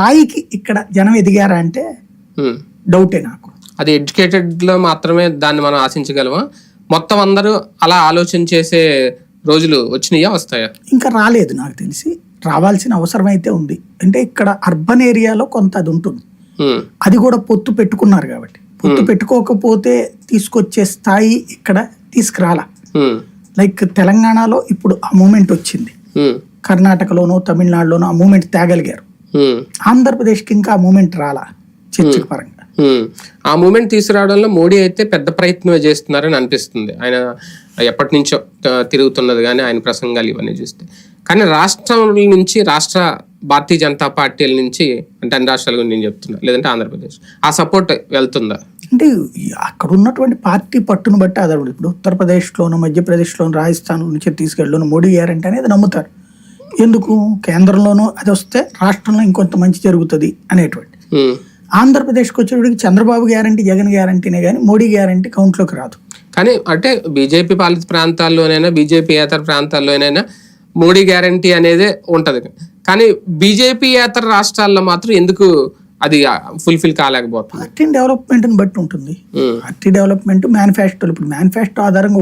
స్థాయికి ఇక్కడ జనం ఎదిగారా అంటే. డౌటే నాకు అది ఎడ్యుకేటెడ్లో మాత్రమే దాన్ని మనం ఆశించగలమా మొత్తం అందరూ అలా ఆలోచన చేసే రోజులు వచ్చినాయా వస్తాయా ఇంకా రాలేదు నాకు తెలిసి రావాల్సిన అవసరం అయితే ఉంది అంటే ఇక్కడ అర్బన్ ఏరియాలో కొంత అది ఉంటుంది. అది కూడా పొత్తు పెట్టుకున్నారు కాబట్టి పొత్తు పెట్టుకోకపోతే తీసుకొచ్చే స్థాయి ఇక్కడ తీసుకురాలా. లైక్ తెలంగాణలో ఇప్పుడు ఆ మూమెంట్ వచ్చింది. కర్ణాటకలోనో తమిళనాడులోనో ఆ మూమెంట్ తేగలిగారు. ఆంధ్రప్రదేశ్కి ఇంకా ఆ మూమెంట్ రాలా చర్చల పరంగా. ఉమ్. ఆ మూమెంట్ తీసుకురావడంలో మోడీ అయితే పెద్ద ప్రయత్నమే చేస్తున్నారని అనిపిస్తుంది. ఆయన ఎప్పటి నుంచో తిరుగుతున్నది కానీ ఆయన ప్రసంగాలు ఇవన్నీ చూస్తే. కానీ రాష్ట్రం నుంచి రాష్ట్ర భారతీయ జనతా పార్టీల నుంచి అంటే అన్ని రాష్ట్రాల గురించి నేను చెప్తున్నా లేదంటే ఆంధ్రప్రదేశ్. ఆ సపోర్ట్ వెళ్తుందా? అంటే అక్కడ ఉన్నటువంటి పార్టీ పట్టును బట్టి ఆధారపడి ఇప్పుడు ఉత్తరప్రదేశ్లోను మధ్యప్రదేశ్లోను రాజస్థాన్ నుంచి తీసుకెళ్ళను మోడీ గ్యారంటీ అనేది నమ్ముతారు. ఎందుకు? కేంద్రంలోనూ అది వస్తే రాష్ట్రంలో ఇంకొంత మంచి జరుగుతుంది అనేటువంటి. ఆంధ్రప్రదేశ్కి వచ్చేటికి చంద్రబాబు గ్యారంటీ జగన్ గ్యారంటీనే కానీ మోడీ గ్యారంటీ కౌంట్లోకి రాదు. కానీ అంటే బీజేపీ పాలిత ప్రాంతాల్లోనైనా బీజేపీ ఏతర ప్రాంతాల్లోనైనా మోడీ గ్యారంటీ అనేది ఉంటది. కానీ బీజేపీ ఏతర రాష్ట్రాల్లో మాత్రం ఎందుకు అది ఫుల్ఫిల్ కాలేకపోతుంది? పార్టీ డెవలప్మెంట్ని బట్టి ఉంటుంది. పార్టీ డెవలప్మెంట్ మేనిఫెస్టోలు ఇప్పుడు మేనిఫెస్టో ఆధారంగా